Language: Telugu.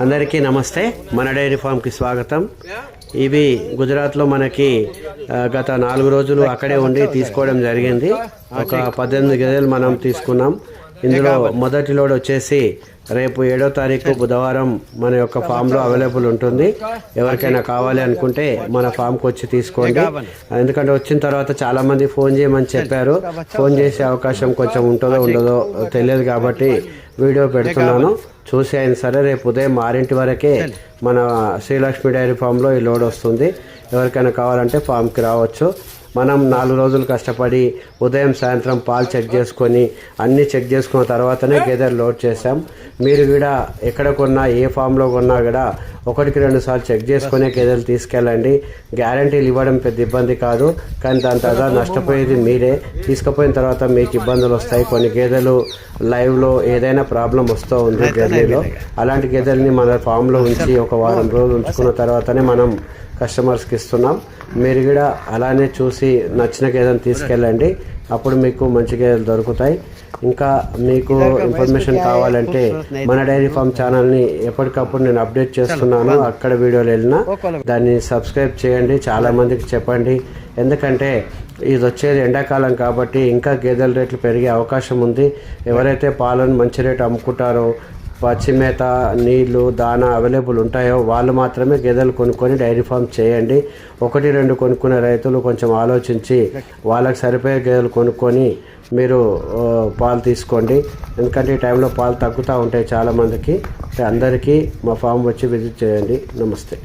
అందరికీ నమస్తే. మన డైరీ ఫామ్కి స్వాగతం. ఇవి గుజరాత్లో మనకి గత నాలుగు రోజులు అక్కడే ఉండి తీసుకోవడం జరిగింది. ఒక పద్దెనిమిది గేదెలు మనం తీసుకున్నాం. ఇందులో మొదటి లోడ్ వచ్చేసి రేపు ఏడో తారీఖు బుధవారం మన యొక్క ఫామ్లో అవైలబుల్ ఉంటుంది. ఎవరికైనా కావాలి అనుకుంటే మన ఫామ్కి వచ్చి తీసుకోండి. ఎందుకంటే వచ్చిన తర్వాత చాలా మంది ఫోన్ చేయమని చెప్పారు. ఫోన్ చేసే అవకాశం కొంచెం ఉంటుందో ఉండదో తెలియదు కాబట్టి వీడియో పెడుతున్నాను. చూసి అయినా సరే రేపు ఉదయం ఆరింటి వరకే మన శ్రీలక్ష్మి డైరీ ఫామ్లో ఈ లోడ్ వస్తుంది. ఎవరికైనా కావాలంటే ఫామ్కి రావచ్చు. మనం నాలుగు రోజులు కష్టపడి ఉదయం సాయంత్రం పాలు చెక్ చేసుకొని అన్నీ చెక్ చేసుకున్న తర్వాతనే గేదెలు లోడ్ చేసాం మీరు కూడా ఎక్కడ కొన్నా ఏ ఫామ్లో కొన్నా కూడా ఒకటికి రెండు సార్లు చెక్ చేసుకునే గేదెలు తీసుకెళ్ళండి. గ్యారంటీలు ఇవ్వడం పెద్ద ఇబ్బంది కాదు. కానీ దాని తర్వాత నష్టపోయేది మీరే. తీసుకుపోయిన తర్వాత మీకు ఇబ్బందులు వస్తాయి. కొన్ని గేదెలు లైవ్లో ఏదైనా ప్రాబ్లం వస్తూ ఉంది జర్నీలో అలాంటి గేదెల్ని మన ఫామ్లో ఉంచి ఒక వారం రోజులు ఉంచుకున్న తర్వాతనే మనం కస్టమర్స్కి ఇస్తున్నాం. మీరు కూడా అలానే చూసి నచ్చిన గేదెను తీసుకెళ్ళండి. అప్పుడు మీకు మంచి గేదెలు దొరుకుతాయి. ఇంకా మీకు ఇన్ఫర్మేషన్ కావాలంటే మన డైరీ ఫామ్ ఛానల్ని ఎప్పటికప్పుడు నేను అప్డేట్ చేస్తున్నాను అక్కడ వీడియోలు వెళ్ళినా దాన్ని సబ్స్క్రైబ్ చేయండి. చాలా మందికి చెప్పండి. ఎందుకంటే ఇది వచ్చేది ఎండాకాలం కాబట్టి ఇంకా గేదెల రేట్లు పెరిగే అవకాశం ఉంది. ఎవరైతే పాలను మంచి రేటు అమ్ముకుంటారో పచ్చి మేత నీళ్ళు దానా అవైలబుల్ ఉంటాయో వాళ్ళు మాత్రమే గేదెలు కొనుక్కొని డైరీ ఫామ్ చేయండి. ఒకటి రెండు కొనుక్కునే రైతులు కొంచెం ఆలోచించి వాళ్ళకి సరిపోయే గేదెలు కొనుక్కొని మీరు పాలు తీసుకోండి. ఎందుకంటే ఈ టైంలో పాలు తగ్గుతూ ఉంటాయి చాలామందికి అందరికీ మా ఫామ్ వచ్చి విజిట్ చేయండి. నమస్తే.